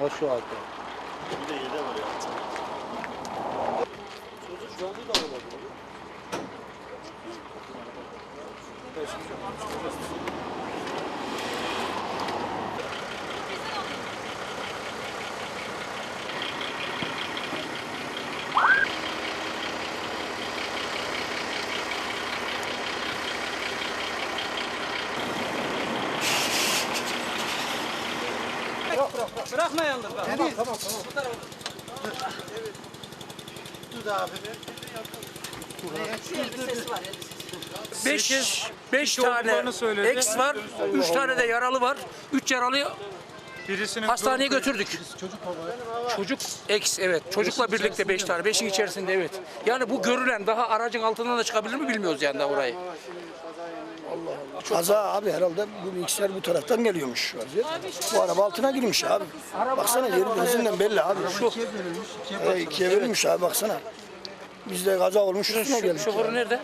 Ha şu altta. Bir de yede var ya. Çocuk canlı da olabilir. Bırakma yalnız bak. Tamam tamam tamam. Dur da abi. 5 5 İki tane olduklarını söyledi. eks var. 3 tane de yaralı var. 3 yaralıyı Birisinin hastaneye götürdük. Çocuk baba. Çocuk eks evet. Çocukla birlikte 5 tane. 5'in içerisinde evet. Yani bu görülen daha aracın altından da çıkabilir mi bilmiyoruz yani daha orayı. Kaza abi herhalde bu bilgisayar bu taraftan geliyormuş. Bu araba altına girmiş abi. Baksana yeri gözünden belli abi. Şu İkiye bölünmüş. ikiye e, ikiye bölünmüş abi baksana. Bizde kaza olmuş üstüne Şu, geldik. şoförü ya. nerede?